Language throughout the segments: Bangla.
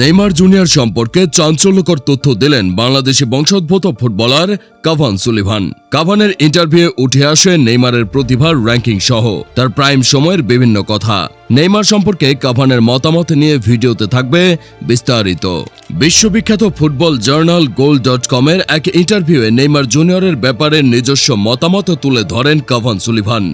নেইমার জুনিয়র সম্পর্কে চাঞ্চল্যকর তথ্য দিলেন বাংলাদেশি বংশোদ্ভূত ফুটবলার কাভান সুলিভান। কাভানের ইন্টারভিউ উঠে আসে নেইমারের প্রতিভার র্যাঙ্কিং সহ, তার প্রাইম সময়ের বিভিন্ন কথা। নেইমার সম্পর্কে কাভানের মতামত নিয়ে ভিডিওতে থাকবে বিস্তারিত। বিশ্ববিখ্যাত ফুটবল জার্নাল গোল ডট কমের এক ইন্টারভিউয়ে নেইমার জুনিয়রের ব্যাপারে নিজস্ব মতামত তুলে ধরেন কাভান সুলিভান।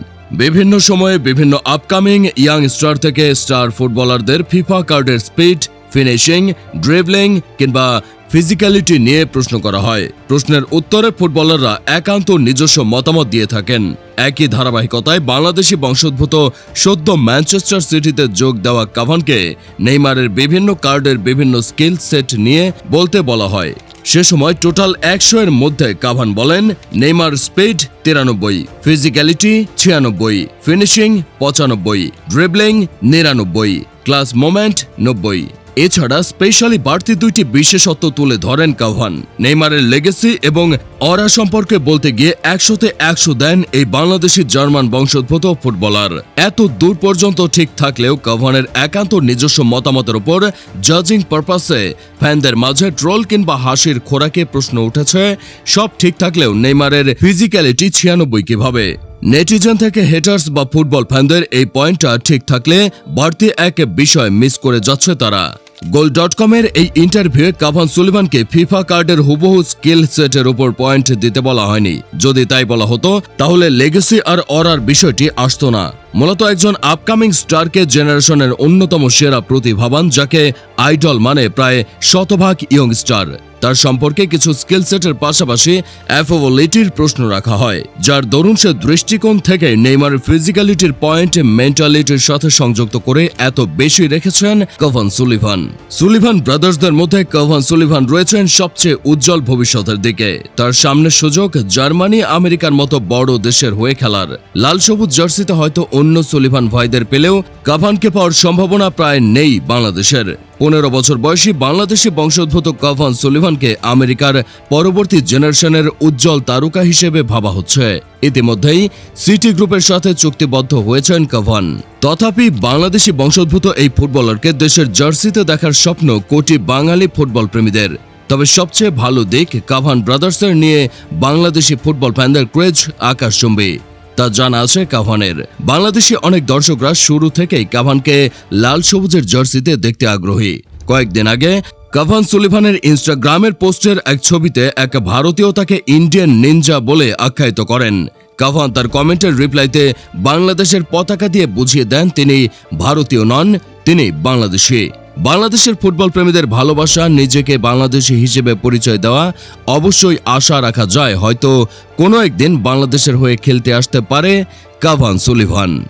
বিভিন্ন সময়ে বিভিন্ন আপকামিং ইয়াং স্টার থেকে স্টার ফুটবলারদের ফিফা কার্ডের স্পিড ফিনিশিং ড্রিবলিং কিংবা ফিজিক্যালিটি নিয়ে প্রশ্ন করা হয়। প্রশ্নের উত্তরে ফুটবলাররা একান্ত নিজস্ব মতামত দিয়ে থাকেন। একই ধারাবাহিকতায় বাংলাদেশি বংশোদ্ভূত সদ্য ম্যানচেস্টার সিটিতে যোগ দেওয়া কাভানকে নেইমারের বিভিন্ন কার্ডের বিভিন্ন স্কিল সেট নিয়ে বলতে বলা হয়। সে সময় টোটাল একশো এর মধ্যে কাভান বলেন, নেইমার স্পিড তিরানব্বই ফিজিক্যালিটি ছিয়ানব্বই ফিনিশিং পঁচানব্বই ড্রিবলিং নিরানব্বই ক্লাস মোমেন্ট নব্বই। এছাড়া স্পেশালি বাড়তি দুইটি বিশেষত্ব তুলে ধরেন কাভান নেইমারের লেগেসি এবং অরা সম্পর্কে বলতে গিয়ে একশোতে একশো দেন এই বাংলাদেশি জার্মান বংশোদ্ভূত ফুটবলার। এত দূর পর্যন্ত ঠিক থাকলেও কাভানের একান্ত নিজস্ব মতামতের উপর জাজিং পারপাসে ফ্যানদের মাঝে ট্রোল কিংবা হাসির খোরাকে প্রশ্ন উঠেছে, সব ঠিক থাকলেও নেইমারের ফিজিক্যালিটি ছিয়ানব্বই কীভাবে? নেটিজেন থেকে হেটার্স বা ফুটবল ফ্যানদের এই পয়েন্টটা ঠিক থাকলে বাড়তি এক বিষয় মিস করে যাচ্ছে তারা। গোল ডট কমের এই ইন্টারভিউয়ে কাভান সুলিভানকে ফিফা কার্ডের হুবহু স্কিল সেটের উপর পয়েন্ট দিতে বলা হয়নি। যদি তাই বলা হতো, তাহলে লেগেসি আর অরার বিষয়টি আসতো না। মূলত একজন আপকামিং স্টারকে জেনারেশনের অন্যতম সেরা প্রতিভাবান, যাকে আইডল মানে প্রায় শতভাগ ইয়ং স্টার তার সম্পর্কে কিছু স্কিল সেটের পাশাপাশি অ্যাফোবলিটির প্রশ্ন রাখা হয়, যার দরুন সে দৃষ্টিকোণ থেকে নেইমার ফিজিক্যালিটির পয়েন্ট মেন্টালিটির সাথে সংযুক্ত করে এত বেশি রেখেছেন কভান সুলিভান সুলিভান ব্রাদার্সদের মধ্যে কভান সুলিভান রয়েছেন সবচেয়ে উজ্জ্বল ভবিষ্যতের দিকে। তার সামনে সুযোগ জার্মানি আমেরিকার মতো বড় দেশের হয়ে খেলার। লাল সবুজ জার্সিতে হয়তো অন্য সুলিভান ভাইদের পেলেও কাভানকে পাওয়ার সম্ভাবনা প্রায় নেই বাংলাদেশের। পনেরো বছর বয়সী বাংলাদেশি বংশোদ্ভূত কাভান সুলিভানকে আমেরিকার পরবর্তী জেনারেশনের উজ্জ্বল তারকা হিসেবে ভাবা হচ্ছে। ইতিমধ্যেই সিটি গ্রুপের সাথে চুক্তিবদ্ধ হয়েছেন কাভান। তথাপি বাংলাদেশি বংশোদ্ভূত এই ফুটবলারকে দেশের জার্সিতে দেখার স্বপ্ন কোটি বাঙালি ফুটবল প্রেমীদের। তবে সবচেয়ে ভালো দিক কাভান ব্রাদার্সের নিয়ে বাংলাদেশি ফুটবল ফ্যানদের ক্রেজ আকাশচুম্বী। তা জানা আছে কাভানের। বাংলাদেশি অনেক দর্শকরা শুরু থেকেই কাভানকে লাল সবুজের জার্সিতে দেখতে আগ্রহী। কয়েকদিন আগে, কাভান সুলিভানের ইনস্টাগ্রামের পোস্টের এক ছবিতে এক ভারতীয় তাকে ইন্ডিয়ান নিনজা বলে আখ্যায়িত করেন। কাভান তার কমেন্টের রিপ্লাইতে বাংলাদেশের পতাকা দিয়ে বুঝিয়ে দেন তিনি ভারতীয় নন, তিনি বাংলাদেশি। বাংলাদেশের ফুটবল প্রেমীদের ভালোবাসা নিজেকে বাংলাদেশি হিসেবে পরিচয় দেওয়া অবশ্যই আশা রাখা যায়। হয়তো কোনো একদিন বাংলাদেশের হয়ে খেলতে আসতে পারে কাভান সুলিভান।